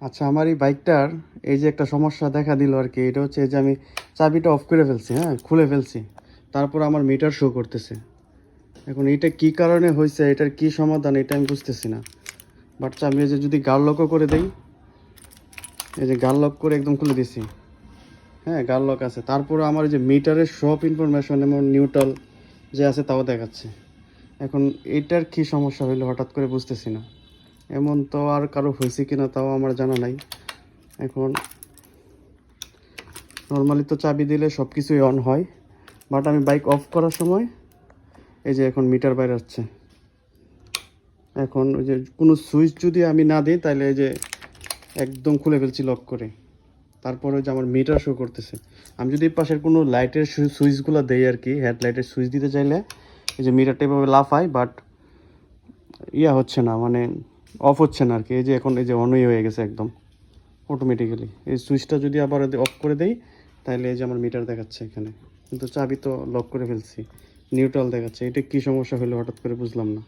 আচ্ছা আমার এই বাইকটার এই যে একটা সমস্যা দেখা দিল আর কি এটা হচ্ছে যে আমি চাবিটা অফ করে ফেলছি হ্যাঁ খুলে ফেলছি। তারপর আমার মিটার শো করতেছে। এখন এটা কি কারণে হয়েছে এটার কি সমাধান, এটা আমি বুঝতেছি না। বাট আমি এই যে যদি গাল করে দেই, এই যে গাল লক করে একদম খুলে দিছি। হ্যাঁ গাল লক আছে। তারপরে আমার যে মিটারের সব ইনফরমেশন যেমন নিউট্রাল যে আছে, তাও দেখাচ্ছে। এখন এটার কি সমস্যা হইল, হঠাৎ করে বুঝতেছি না। এমন তো আর কারও হয়েছে কিনা তাও আমার জানা নাই। এখন নর্মালি তো চাবি দিলে সব কিছুই অন হয় বাট আমি বাইক অফ করার সময় এই যে এখন মিটার বাইরে হচ্ছে এখন ওই যে কোনো সুইচ যদি আমি না দিই তাহলে এই যে একদম খুলে ফেলছি লক করে। তারপরে ওই যে আমার মিটার শো করতেছে। আমি যদি পাশের কোনো লাইটের সুইচগুলো দেই আর কি হেডলাইটের সুইচ দিতে চাইলে, এই যে মিটারটা এভাবে লাফায় বাট ইয়া হচ্ছে না মানে অফ হচ্ছে না আর কি এই যে এখন এই যে অনই হয়ে গেছে একদম অটোমেটিক্যালি এই সুইচটা যদি আবার অফ করে দেই তাহলে এই যে আমার মিটার দেখাচ্ছে এখানে। কিন্তু চাবি তো লক করে ফেলছি নিউট্রাল দেখাচ্ছে। এটা কি সমস্যা হলো হঠাৎ করে বুঝলাম না।